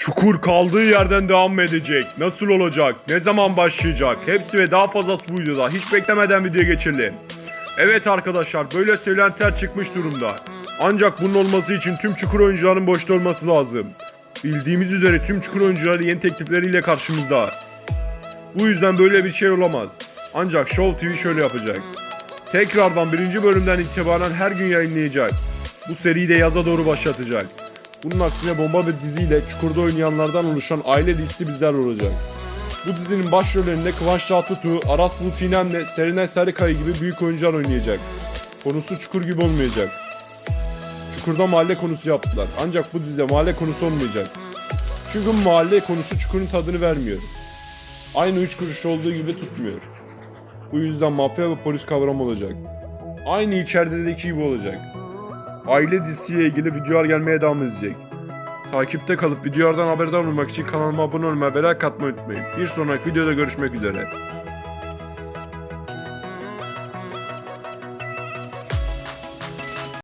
Çukur kaldığı yerden devam mı edecek? Nasıl olacak? Ne zaman başlayacak? Hepsi ve daha fazlası bu videoda. Hiç beklemeden videoya geçelim. Evet arkadaşlar böyle söylentiler çıkmış durumda. Ancak bunun olması için tüm çukur oyuncuların boşta olması lazım. Bildiğimiz üzere tüm çukur oyuncuları yeni teklifleriyle karşımızda. Bu yüzden böyle bir şey olamaz. Ancak Show TV şöyle yapacak. Tekrardan birinci bölümden itibaren her gün yayınlayacak. Bu seriyi de yaza doğru başlatacak. Bunun aksine bomba bir diziyle Çukur'da oynayanlardan oluşan aile dizisi bizler olacak. Bu dizinin başrollerinde Kıvanç Tatlıtuğ, Aras Bulut İynemli, Serenay Sarıkaya gibi büyük oyuncular oynayacak. Konusu Çukur gibi olmayacak. Çukur'da mahalle konusu yaptılar. Ancak bu dizide mahalle konusu olmayacak. Çünkü mahalle konusu Çukur'un tadını vermiyor. Aynı üç kuruşta olduğu gibi tutmuyor. Bu yüzden mafya ve polis kavramı olacak. Aynı içerideki gibi olacak. Aile dizisiyle ilgili videolar gelmeye devam edecek. Takipte kalıp videolardan haberdar olmak için kanalıma abone olmayı ve like atmayı unutmayın. Bir sonraki videoda görüşmek üzere.